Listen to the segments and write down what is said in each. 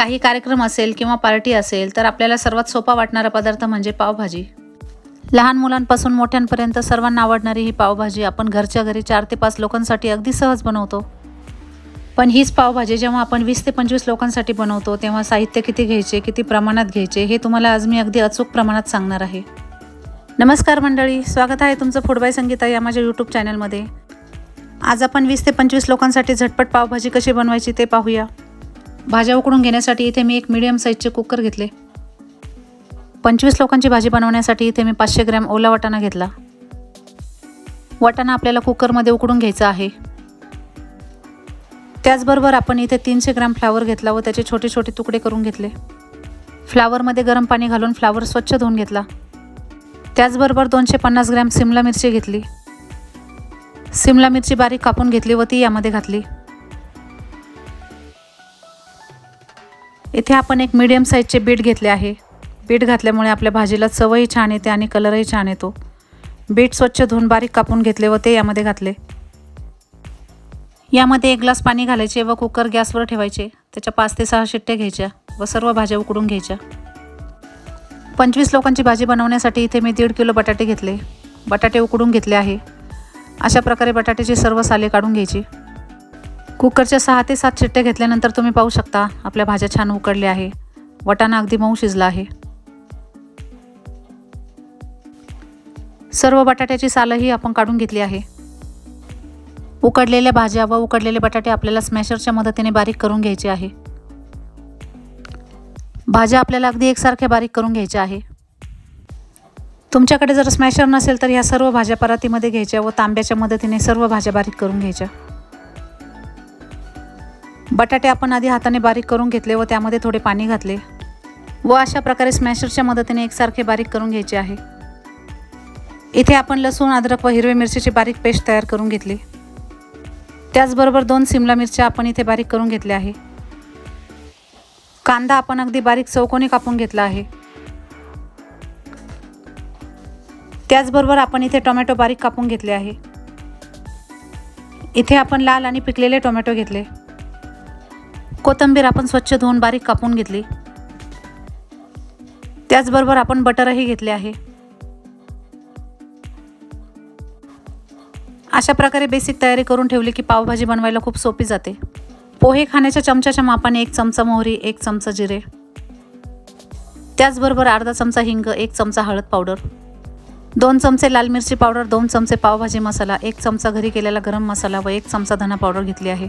काही कार्यक्रम असेल किंवा पार्टी असेल तर आपल्याला सर्वात सोपा वाटणारा पदार्थ म्हणजे पावभाजी. लहान मुलांपासून मोठ्यांपर्यंत सर्वांना आवडणारी ही पावभाजी आपण घरच्या घरी चार ते पाच लोकांसाठी अगदी सहज बनवतो. पण हीच पावभाजी जेव्हा आपण वीस ते पंचवीस लोकांसाठी बनवतो तेव्हा साहित्य किती घ्यायचे किती प्रमाणात घ्यायचे हे तुम्हाला आज मी अगदी अचूक प्रमाणात सांगणार आहे. नमस्कार मंडळी स्वागत आहे तुमचं फुडबाय संगीता या माझ्या यूट्यूब चॅनलमध्ये आज आपण वीस ते पंचवीस लोकांसाठी झटपट पावभाजी कशी बनवायची ते पाहूया. भाज्या उकडून घेण्यासाठी इथे मी एक मीडियम साईजचे कुकर घेतले. पंचवीस लोकांची भाजी बनवण्यासाठी इथे मी पाचशे ग्रॅम ओला वाटाणा घेतला. वाटाणा आपल्याला कुकरमध्ये उकडून घ्यायचा आहे. त्याचबरोबर आपण इथे तीनशे ग्रॅम फ्लावर घेतला व त्याचे छोटे छोटे तुकडे करून घेतले. फ्लावरमध्ये गरम पाणी घालून फ्लावर स्वच्छ धुवून घेतला. त्याचबरोबर दोनशे पन्नास ग्रॅम सिमला मिरची घेतली. सिमला मिरची बारीक कापून घेतली व ती यामध्ये घातली. इथे आपण एक मीडियम साईजचे बीट घेतले आहे. बीट घातल्यामुळे आपल्या भाजीला चवही छान येते आणि कलरही छान येतो. बीट स्वच्छ धुवून बारीक कापून घेतले व ते यामध्ये घातले. यामध्ये एक ग्लास पाणी घालायचे व कुकर गॅसवर ठेवायचे. त्याच्या पाच ते सहा शिट्ट्या घ्यायच्या व सर्व भाज्या उकडून घ्यायच्या. पंचवीस लोकांची भाजी बनवण्यासाठी इथे मी दीड किलो बटाटे घेतले. बटाटे उकडून घेतले आहे. अशा प्रकारे बटाट्याची सर्व साले काढून घ्यायची. कुकरच्या सहा ते सात शिट्ट्या घेतल्यानंतर तुम्ही पाहू शकता आपल्या भाज्या छान उकडल्या आहे. वटाणा अगदी मऊ शिजला आहे. सर्व बटाट्याची सालही आपण काढून घेतली आहे. उकडलेल्या भाज्या व उकडलेले बटाटे आपल्याला स्मॅशरच्या मदतीने बारीक करून घ्यायचे आहे. भाज्या आपल्याला अगदी एकसारख्या बारीक करून घ्यायच्या आहे. तुमच्याकडे जर स्मॅशर नसेल तर ह्या सर्व भाज्या परातीमध्ये घ्यायच्या व तांब्याच्या मदतीने सर्व भाज्या बारीक करून घ्यायच्या. बटाटे आपण आधी हाताने बारीक करून घेतले व त्यामध्ये थोडे पाणी घातले व अशा प्रकारे स्मॅशरच्या मदतीने एकसारखे बारीक करून घ्यायचे आहे. इथे आपण लसूण अद्रक व हिरवी मिरचीची बारीक पेस्ट तयार करून घेतली. त्याचबरोबर दोन सिमला मिरच्या आपण इथे बारीक करून घेतल्या आहे. कांदा आपण अगदी बारीक चौकोनी कापून घेतला आहे. त्याचबरोबर आपण इथे टोमॅटो बारीक कापून घेतले आहे. इथे आपण लाल आणि पिकलेले टोमॅटो घेतले. कोथिंबीर आपण स्वच्छ धुवून बारीक कापून घेतली. त्याचबरोबर आपण बटरही घेतले आहे. अशा प्रकारे बेसिक तयारी करून ठेवली की पावभाजी बनवायला खूप सोपी जाते. पोहे खाण्याच्या चमच्याच्या मापाने एक चमचा मोहरी एक चमचा जिरे. त्याचबरोबर अर्धा चमचा हिंग एक चमचा हळद पावडर. दोन चमचे लाल मिरची पावडर दोन चमचे पावभाजी मसाला एक चमचा घरी केलेला गरम मसाला व एक चमचा धना पावडर घेतली आहे.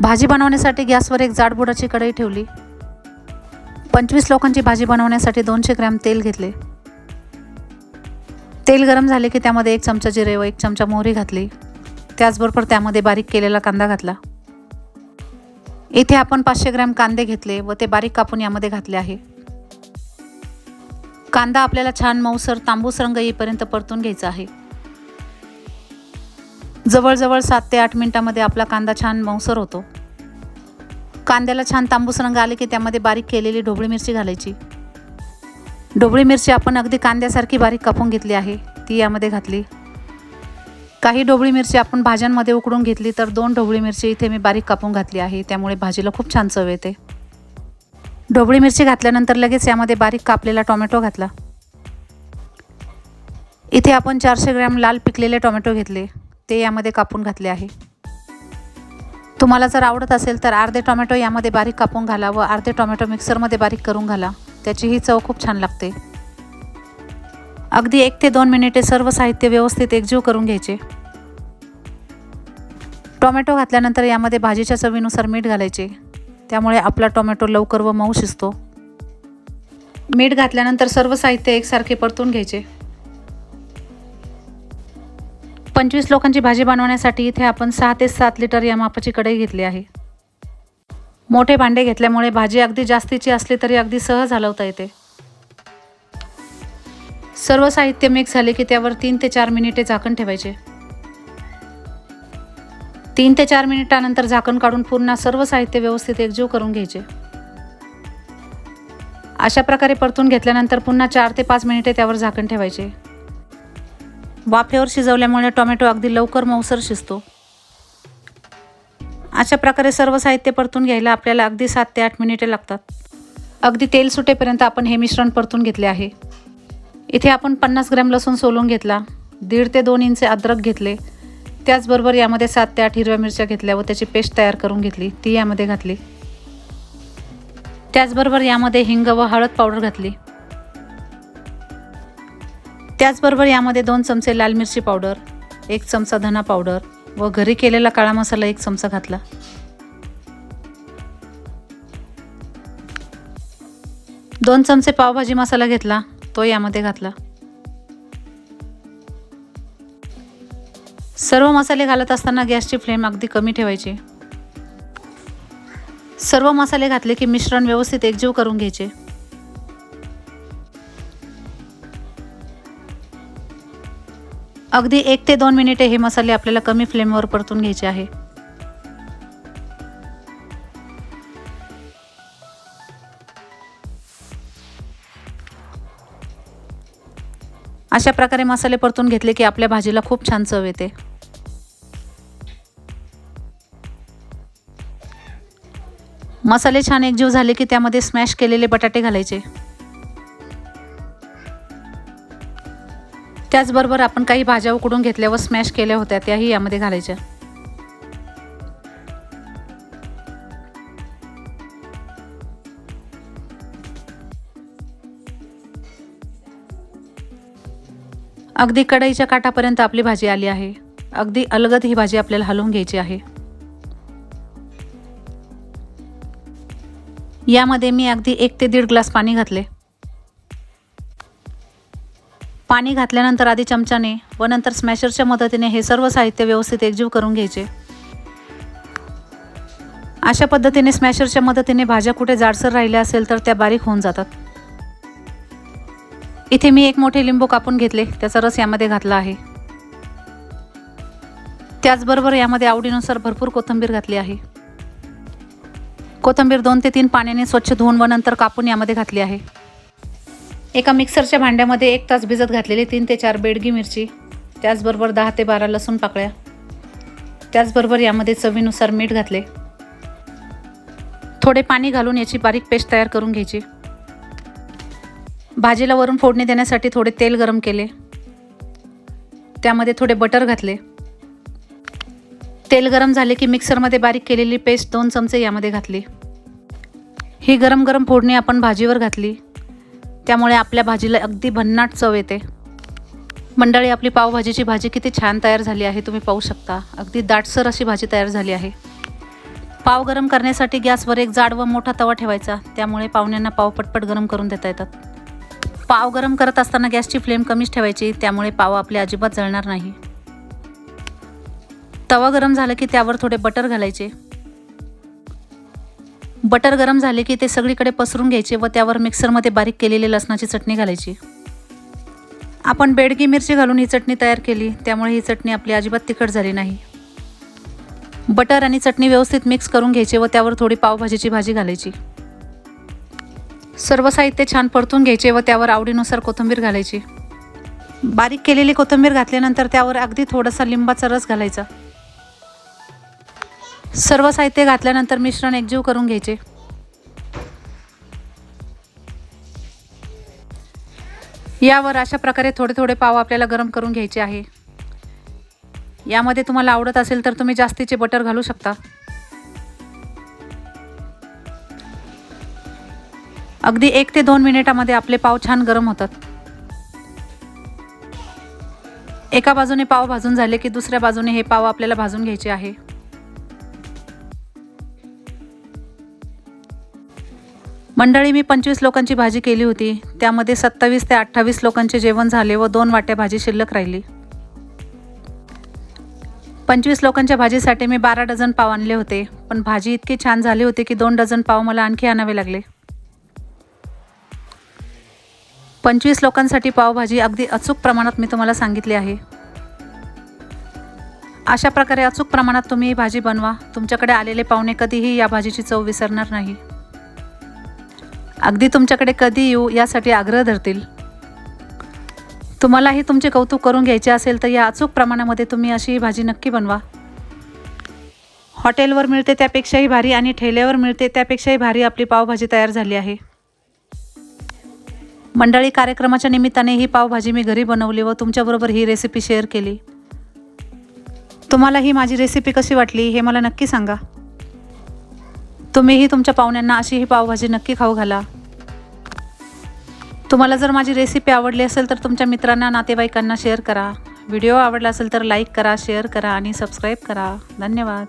भाजी बनवण्यासाठी गॅसवर एक जाडबुडाची कढई ठेवली. पंचवीस लोकांची भाजी बनवण्यासाठी दोनशे ग्रॅम तेल घेतले. तेल गरम झाले की त्यामध्ये एक चमचा जिरे व एक चमचा मोहरी घातली. त्याचबरोबर त्यामध्ये बारीक केलेला कांदा घातला. इथे आपण पाचशे ग्रॅम कांदे घेतले व ते बारीक कापून यामध्ये घातले आहे. कांदा आपल्याला छान मऊसर तांबूस रंग येईपर्यंत परतून घ्यायचा आहे. जवळजवळ सात ते आठ मिनिटामध्ये आपला कांदा छान मऊसर होतो. कांद्याला छान तांबूस रंग आले की त्यामध्ये बारीक केलेली ढोबळी मिरची घालायची. ढोबळी मिरची आपण अगदी कांद्यासारखी बारीक कापून घेतली आहे ती यामध्ये घातली. काही ढोबळी मिरची आपण भाज्यांमध्ये उकडून घेतली तर दोन ढोबळी मिरची इथे मी बारीक कापून घातली आहे त्यामुळे भाजीला खूप छान चव येते. ढोबळी मिरची घातल्यानंतर लगेच यामध्ये बारीक कापलेला टोमॅटो घातला. इथे आपण चारशे ग्रॅम लाल पिकलेले टोमॅटो घेतले. ते यामध्ये कापून घातले आहे. तुम्हाला जर आवडत असेल तर अर्धे टोमॅटो यामध्ये बारीक कापून घाला व अर्धे टोमॅटो मिक्सरमध्ये बारीक करून घाला. त्याची ही चव खूप छान लागते. अगदी एक ते दोन मिनिटे सर्व साहित्य व्यवस्थित एकजीव करून घ्यायचे. टोमॅटो घातल्यानंतर यामध्ये भाजीच्या चवीनुसार मीठ घालायचे. त्यामुळे आपला टोमॅटो लवकर व मऊ शिजतो. मीठ घातल्यानंतर सर्व साहित्य एकसारखे परतून घ्यायचे. पंचवीस लोकांची भाजी बनवण्यासाठी इथे आपण सहा ते सात लिटर या मापाची कढई घेतली आहे. मोठे भांडे घेतल्यामुळे भाजी अगदी जास्तीची असली तरी अगदी सहज हलवता येते. सर्व साहित्य मिक्स झाले की त्यावर तीन ते चार मिनिटे झाकण ठेवायचे. तीन ते चार मिनिटानंतर झाकण काढून पुन्हा सर्व साहित्य व्यवस्थित एकजीव करून घ्यायचे. अशा प्रकारे परतून घेतल्यानंतर पुन्हा चार ते पाच मिनिटे त्यावर झाकण ठेवायचे. वाफेवर शिजवल्यामुळे टोमॅटो अगदी लवकर मऊसर शिजतो. अशा प्रकारे सर्व साहित्य परतून घ्यायला आपल्याला अगदी सात ते आठ मिनिटे लागतात. अगदी तेल सुटेपर्यंत आपण हे मिश्रण परतून घेतले आहे. इथे आपण पन्नास ग्रॅम लसूण सोलून घेतला दीड ते दोन इंच अद्रक घेतले त्याचबरोबर यामध्ये सात ते आठ हिरव्या मिरच्या घेतल्या व त्याची पेस्ट तयार करून घेतली ती यामध्ये घातली. त्याचबरोबर यामध्ये हिंग व हळद पावडर घातली. त्याचबरोबर यामध्ये दोन चमचे लाल मिरची पावडर एक चमचा धना पावडर व घरी केलेला काळा मसाला एक चमचा घातला. दोन चमचे पावभाजी मसाला घेतला तो यामध्ये घातला. सर्व मसाले घालत असताना गॅसची फ्लेम अगदी कमी ठेवायची. सर्व मसाले घातले की मिश्रण व्यवस्थित एकजीव करून घ्यायचे. अगदी एक ते दोन मिनिटे हे मसाले आपल्याला कमी फ्लेमवर परतून घ्यायचे आहे. अशा प्रकारे मसाले परतून घेतले की आपल्या भाजीला खूप छान चव येते. मसाले छान एकजीव झाले की त्यामध्ये स्मॅश केलेले बटाटे घालायचे. त्याचबरोबर आपण काही भाज्या उकडून घेतल्या व स्मॅश केल्या होत्या त्याही यामध्ये घालायच्या. अगदी कढईच्या काठापर्यंत आपली भाजी आली आहे. अगदी अलगद ही भाजी आपल्याला हलवून घ्यायची आहे. यामध्ये मी अगदी एक ते दीड ग्लास पाणी घातले. पाणी घातल्यानंतर आधी चमच्याने व नंतर स्मॅशरच्या मदतीने हे सर्व साहित्य व्यवस्थित एकजीव करून घ्यायचे. अशा पद्धतीने स्मॅशरच्या मदतीने भाज्या कुठे जाडसर राहिल्या असेल तर त्या बारीक होऊन जातात. इथे मी एक मोठे लिंबू कापून घेतले त्याचा रस यामध्ये घातला आहे. त्याचबरोबर यामध्ये आवडीनुसार भरपूर कोथिंबीर घातली आहे. कोथिंबीर दोन ते तीन पाण्याने स्वच्छ धुवून व नंतर कापून यामध्ये घातली आहे. एका मिक्सरच्या भांड्यामध्ये एक तास भिजत घातलेली तीन ते चार बेडगी मिरची त्याचबरोबर दहा ते बारा लसूण पाकळ्या त्याचबरोबर यामध्ये चवीनुसार मीठ घातले. थोडे पाणी घालून याची बारीक पेस्ट तयार करून घ्यायची. भाजीला वरून फोडणी देण्यासाठी थोडे तेल गरम केले. त्यामध्ये थोडे बटर घातले. तेल गरम झाले की मिक्सरमध्ये बारीक केलेली पेस्ट दोन चमचे यामध्ये घातली. ही गरम गरम फोडणी आपण भाजीवर घातली. त्यामुळे आपल्या भाजीला अगदी भन्नाट चव येते. मंडळी आपली पावभाजीची भाजी किती छान तयार झाली आहे तुम्ही पाहू शकता. अगदी दाटसर अशी भाजी तयार झाली आहे. पाव गरम करण्यासाठी गॅसवर एक जाड व मोठा तवा ठेवायचा. त्यामुळे पाहुण्यांना पाव पटपट गरम करून देता येतात. पाव गरम करत असताना गॅसची फ्लेम कमीच ठेवायची. त्यामुळे पाव आपले अजिबात जळणार नाही. तवा गरम झालं की त्यावर थोडे बटर घालायचे. बटर गरम झाले की ते सगळीकडे पसरून घ्यायचे व त्यावर मिक्सरमध्ये बारीक केलेली लसणाची चटणी घालायची. आपण बेडगी मिरची घालून ही चटणी तयार केली त्यामुळे ही चटणी आपली अजिबात तिखट झाली नाही. बटर आणि चटणी व्यवस्थित मिक्स करून घ्यायचे व त्यावर थोडी पावभाजीची भाजी घालायची. सर्व साहित्य छान परतून घ्यायचे व त्यावर आवडीनुसार कोथिंबीर घालायची. बारीक केलेली कोथिंबीर घातल्यानंतर त्यावर अगदी थोडासा लिंबाचा रस घालायचा. सर्व साहित्य घातल्यानंतर मिश्रण एकजीव करून घ्यायचे. यावर अशा प्रकारे थोडे थोडे पाव आपल्याला गरम करून घ्यायचे आहे. यामध्ये तुम्हाला आवडत असेल तर तुम्ही जास्तीचे बटर घालू शकता. अगदी एक ते दोन मिनिटामध्ये आपले पाव छान गरम होतात. एका बाजूने पाव भाजून झाले की दुसऱ्या बाजूने हे पाव आपल्याला भाजून घ्यायचे आहे. मंडळी मी पंचवीस लोकांची भाजी केली होती. त्यामध्ये सत्तावीस ते अठ्ठावीस लोकांचे जेवण झाले व दोन वाट्या भाजी शिल्लक राहिली. पंचवीस लोकांच्या भाजीसाठी मी बारा डझन पाव आणले होते. पण भाजी इतकी छान झाली होती की दोन डझन पाव मला आणखी आणावे लागले. पंचवीस लोकांसाठी पावभाजी अगदी अचूक प्रमाणात मी तुम्हाला सांगितली आहे. अशा प्रकारे अचूक प्रमाणात तुम्ही ही भाजी बनवा. तुमच्याकडे आलेले पाहुणे कधीही या भाजीची चव विसरणार नाही. अगदी तुमच्याकडे कधी येऊ यासाठी आग्रह धरतील? तुम्हालाही तुमचे कौतुक करून घ्यायचे असेल तर या अचूक प्रमाणामध्ये तुम्ही अशी ही भाजी नक्की बनवा. हॉटेलवर मिळते त्यापेक्षाही भारी आणि ठेल्यावर मिळते त्यापेक्षाही भारी आपली पावभाजी तयार झाली आहे. मंडळी कार्यक्रमाच्या निमित्ताने ही पावभाजी मी घरी बनवली व तुमच्याबरोबर ही रेसिपी शेअर केली. तुम्हाला ही माझी रेसिपी कशी वाटली हे मला नक्की सांगा. तुम्हीही तुमच्या पाहुण्यांना अशी ही पावभाजी नक्की खाऊ घाला. तुम्हाला जर माझी रेसिपी आवडली असेल तर तुमच्या मित्रांना नातेवाईकांना शेअर करा. व्हिडिओ आवडला असेल तर लाईक करा शेअर करा आणि सबस्क्राईब करा. धन्यवाद.